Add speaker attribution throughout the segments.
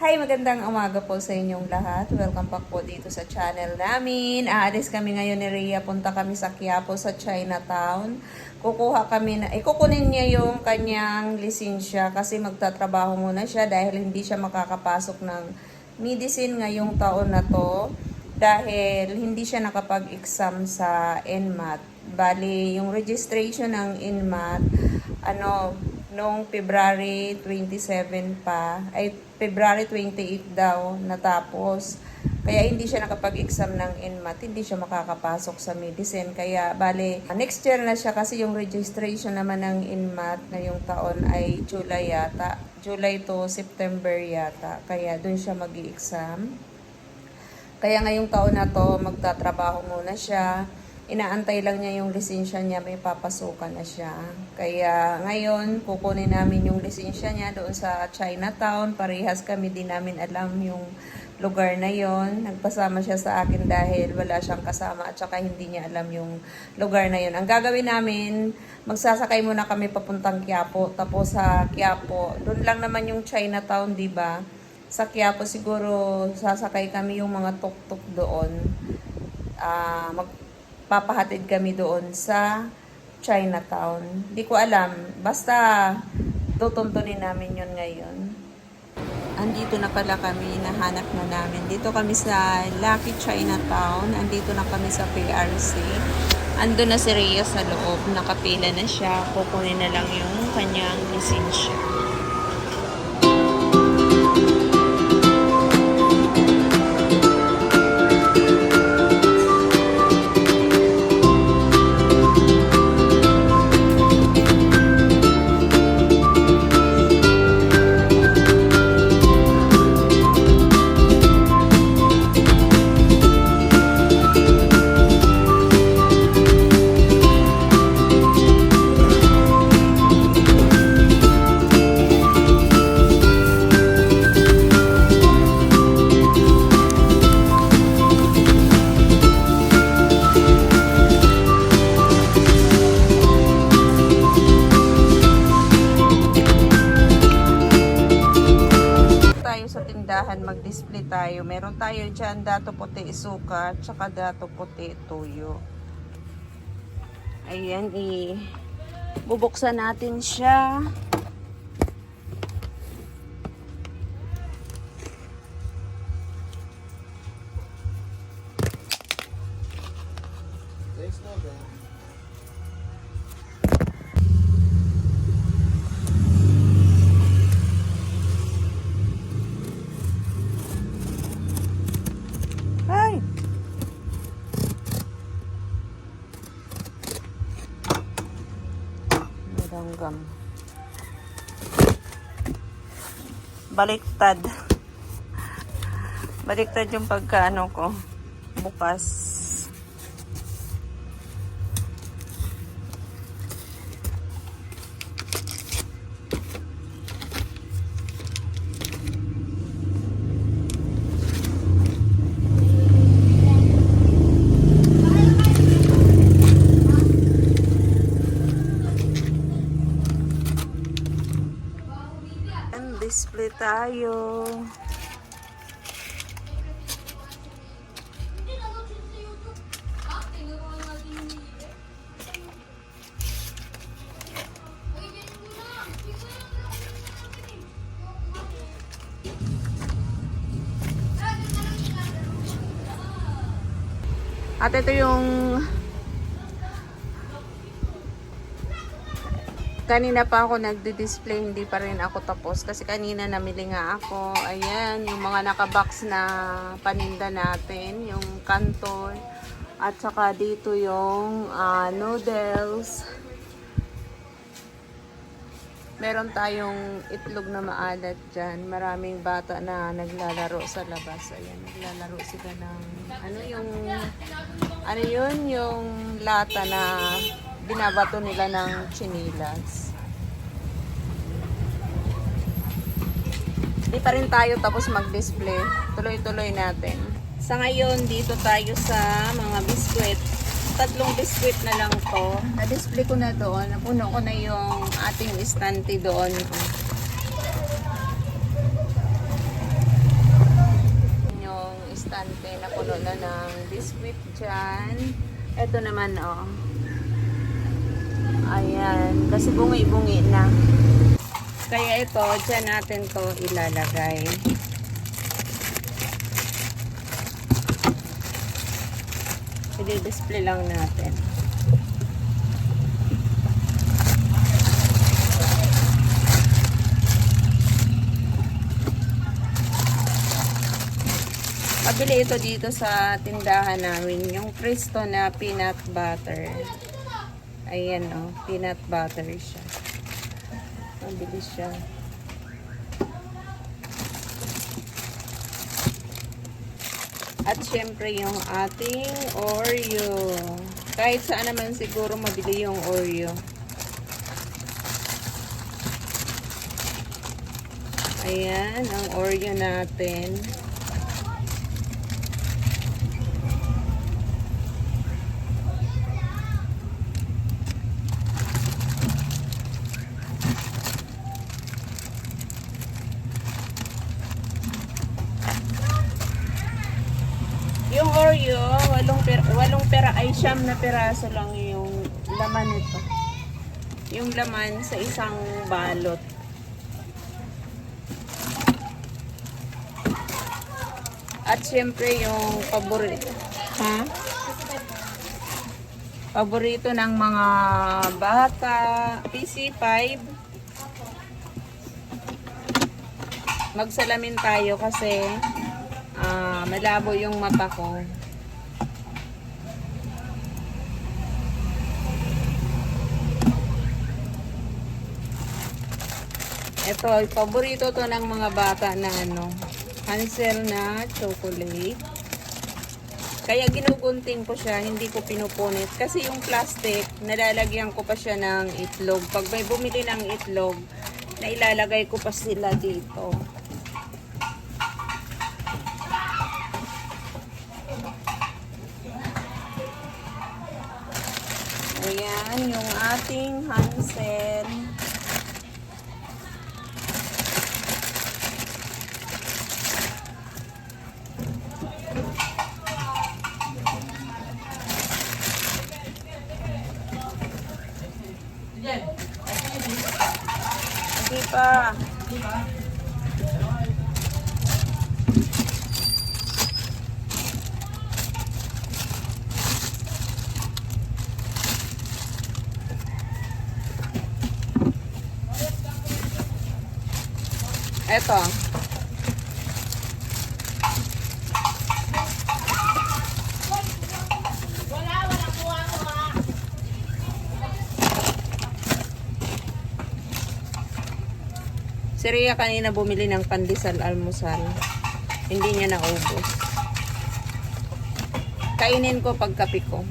Speaker 1: Hi, magandang umaga po sa inyong lahat. Welcome back po dito sa channel namin. Aalis kami ngayon ni Rhea. Punta kami sa Quiapo sa Chinatown. Kukuha kami na, eh, niya yung kanyang lisensya kasi magtatrabaho muna siya dahil hindi siya makakapasok ng medicine ngayong taon na to dahil hindi siya nakapag-exam sa NMAT. Bali, yung registration ng NMAT, ano, noong February 27 pa, ay February 28 daw natapos. Kaya hindi siya nakapag-exam ng NMAT, hindi siya makakapasok sa medicine. Kaya bale, next year na siya kasi yung registration naman ng NMAT ngayong taon ay July yata. July to September yata. Kaya dun siya mag exam Kaya ngayong taon na to, magtatrabaho muna siya inaantay lang niya yung lisensya niya, may papasukan na siya. Kaya ngayon, kukunin namin yung lisensya niya doon sa Chinatown. Parehas kami din namin alam yung lugar na yon. Nagpasama siya sa akin dahil wala siyang kasama at saka hindi niya alam yung lugar na yon. Ang gagawin namin, magsasakay muna kami papuntang Quiapo. Tapos sa Quiapo, doon lang naman yung Chinatown, di ba? Sa Quiapo siguro sasakay kami yung mga tuk-tuk doon. Ah, mag papahatid kami doon sa Chinatown. Di ko alam. Basta tutuntunin namin yon ngayon. Andito na pala kami, nahanap na namin. Dito kami sa Lucky Chinatown. Andito na kami sa PRC. Ando na si Rhea sa loob. Nakapila na siya. Kukunin na lang yung kanyang lisensya. Tayo. Meron tayo dyan, dato puti isuka, tsaka dato puti tuyo. Ayan, i bubuksan natin siya. Baliktad. Baliktad yung pagkaano ko. Bukas. Tayo. At ito yung kanina pa ako nagdi-display, hindi pa rin ako tapos. Kasi kanina namili nga ako. Ayan, yung mga nakabox na paninda natin. Yung kanton. At saka dito yung ah, noodles. Meron tayong itlog na maalat dyan. Maraming bata na naglalaro sa labas. Ayan, naglalaro sila ng ano yung ano yun yung lata na binabato nila ng chinilas. Di pa rin tayo tapos mag-display. Tuloy-tuloy natin. Sa ngayon, dito tayo sa mga biskwit. Tatlong biskwit na lang to. Na-display ko na doon. Napuno ko na yung ating istante doon. Yung istante na puno na ng biskwit dyan. Ito naman, oh. Ayan. Kasi bungi-bungi na. Kaya ito, dyan natin to ilalagay. I-display lang natin. Pabili ito dito sa tindahan namin, yung Cristo na peanut butter. Ayan oh, peanut butter siya. Mabilis siya. At syempre yung ating Oreo. Kahit saan naman siguro mabili yung Oreo. Ayan, ang Oreo natin. Yung Oreo, walong pera, walong pera ay siyam na peraso lang yung laman nito. Yung laman sa isang balot. At syempre yung paborito. Ha? Paborito ng mga bata. PC5. Magsalamin tayo kasi ah, malabo yung mata ko. Ito, paborito to ng mga bata na ano, Hansel na chocolate. Kaya ginugunting ko siya, hindi ko pinupunit. Kasi yung plastic, nalalagyan ko pa siya ng itlog. Pag may bumili ng itlog, na ilalagay ko pa sila dito. Ayan, yung ating Hansel. Pa. Eto. Si Rhea kanina bumili ng pandesal almusal. Hindi niya naubos. Kainin ko pagkapi ko.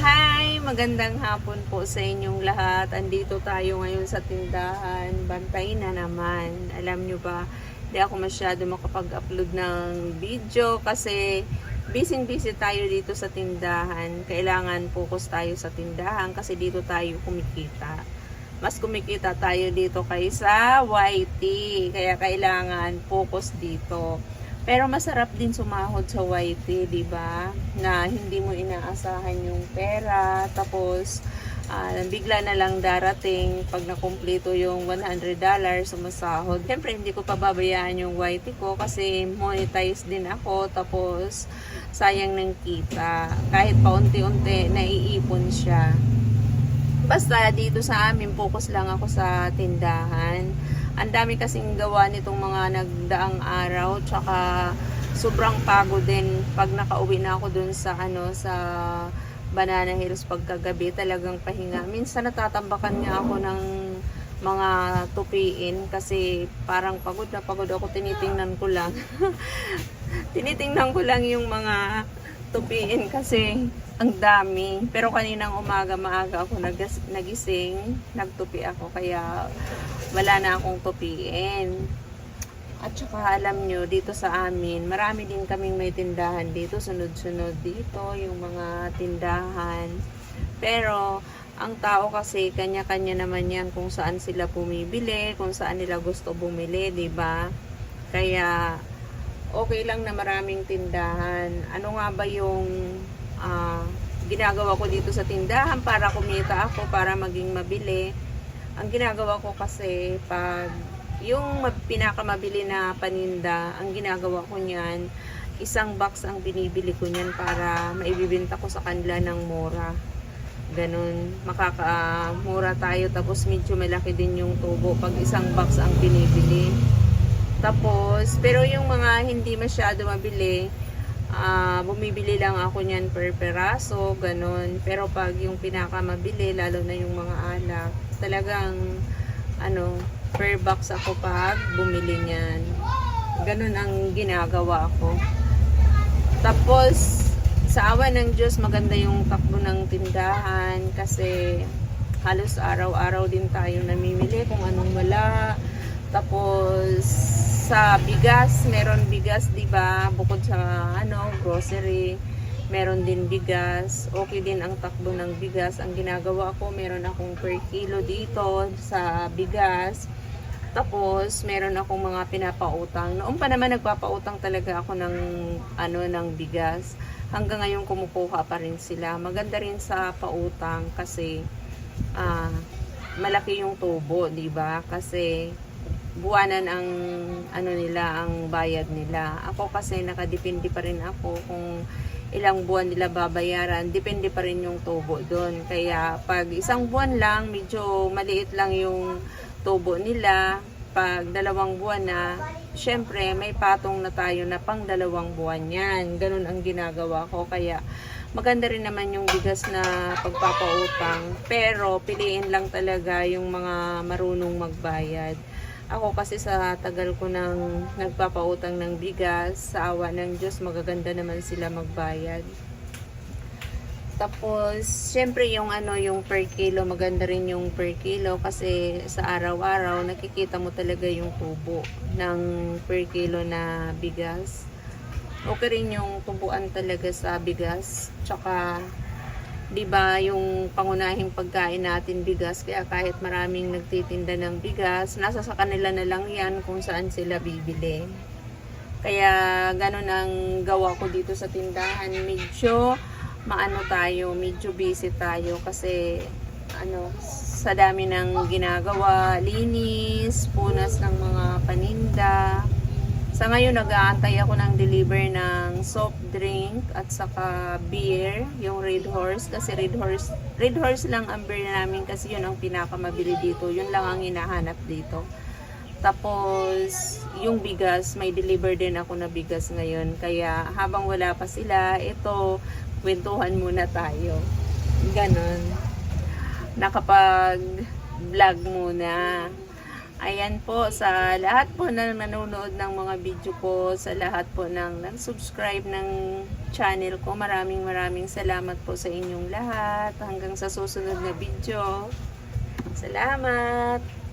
Speaker 1: Hi! Magandang hapon po sa inyong lahat. Andito tayo ngayon sa tindahan. Bantay na naman. Alam nyo ba, hindi ako masyado makapag-upload ng video kasi busy-busy tayo dito sa tindahan. Kailangan focus tayo sa tindahan kasi dito tayo kumikita mas kumikita tayo dito kaysa YT. Kaya kailangan focus dito. Pero masarap din sumahod sa YT, 'di ba? Na hindi mo inaasahan yung pera tapos ah, bigla na lang darating pag nakumpleto yung $100 sumasahod. Siyempre, hindi ko pababayaan yung YT ko kasi monetize din ako tapos sayang ng kita. Kahit paunti-unti naiipon siya. Basta dito sa amin, focus lang ako sa tindahan. Ang dami kasing gawa nitong mga nagdaang araw, tsaka sobrang pagod din pag nakauwi na ako dun sa ano sa Banana Hills pagkagabi, talagang pahinga. Minsan natatambakan nga ako ng mga tupiin kasi parang pagod na pagod ako, tinitingnan ko lang. tinitingnan ko lang yung mga tupiin kasi ang dami. Pero kaninang umaga, maaga ako nagising, nagtupi ako, kaya wala na akong tupiin. At saka alam nyo, dito sa amin, marami din kaming may tindahan dito, sunod-sunod dito, yung mga tindahan. Pero, ang tao kasi, kanya-kanya naman yan kung saan sila pumibili, kung saan nila gusto bumili, ba Kaya, okay lang na maraming tindahan. Ano nga ba yung ah, ginagawa ko dito sa tindahan para kumita ako, para maging mabili? Ang ginagawa ko kasi pag yung ma- pinakamabili na paninda, ang ginagawa ko niyan, isang box ang binibili ko niyan para maibibenta ko sa kanila ng mura. Ganun, makakamura tayo tapos medyo malaki din yung tubo pag isang box ang binibili. Tapos, pero yung mga hindi masyado mabili, ah bumibili lang ako niyan per peraso, ganun. Pero pag yung pinakamabili, lalo na yung mga alak, talagang ano, per box ako pag bumili niyan. Ganun ang ginagawa ko. Tapos, sa awa ng Diyos, maganda yung takbo ng tindahan kasi halos araw-araw din tayo namimili kung anong wala. Tapos, sa bigas, meron bigas, di ba? Bukod sa ano, grocery, meron din bigas. Okay din ang takbo ng bigas. Ang ginagawa ko, meron akong per kilo dito sa bigas. Tapos, meron akong mga pinapautang. Noong pa naman nagpapautang talaga ako ng ano ng bigas. Hanggang ngayon kumukuha pa rin sila. Maganda rin sa pautang kasi ah, malaki yung tubo, 'di ba? Kasi buwanan ang ano nila, ang bayad nila. Ako kasi nakadepende pa rin ako kung ilang buwan nila babayaran, depende pa rin yung tubo doon. Kaya pag isang buwan lang, medyo maliit lang yung tubo nila. Pag dalawang buwan na, syempre may patong na tayo na pang dalawang buwan yan. Ganun ang ginagawa ko. Kaya maganda rin naman yung bigas na pagpapautang. Pero piliin lang talaga yung mga marunong magbayad. Ako kasi sa tagal ko nang nagpapautang ng bigas, sa awa ng Diyos, magaganda naman sila magbayad. Tapos, syempre yung ano, yung per kilo, maganda rin yung per kilo kasi sa araw-araw nakikita mo talaga yung tubo ng per kilo na bigas. Okay rin yung tubuan talaga sa bigas. Tsaka, 'di ba, yung pangunahing pagkain natin bigas, kaya kahit maraming nagtitinda ng bigas, nasa sa kanila na lang 'yan kung saan sila bibili. Kaya ganun ang gawa ko dito sa tindahan. Medyo maano tayo, medyo busy tayo kasi ano, sa dami ng ginagawa, linis, punas ng mga paninda. Sa ngayon, nag-aantay ako ng deliver ng soft drink at saka beer, yung Red Horse. Kasi Red Horse, Red Horse lang ang beer namin kasi yun ang pinakamabili dito. Yun lang ang hinahanap dito. Tapos, yung bigas, may deliver din ako na bigas ngayon. Kaya, habang wala pa sila, ito, kwentuhan muna tayo. Ganon. Nakapag-vlog muna. Ayan po, sa lahat po na nanonood ng mga video ko, sa lahat po ng nag-subscribe ng channel ko, maraming maraming salamat po sa inyong lahat. Hanggang sa susunod na video. Salamat!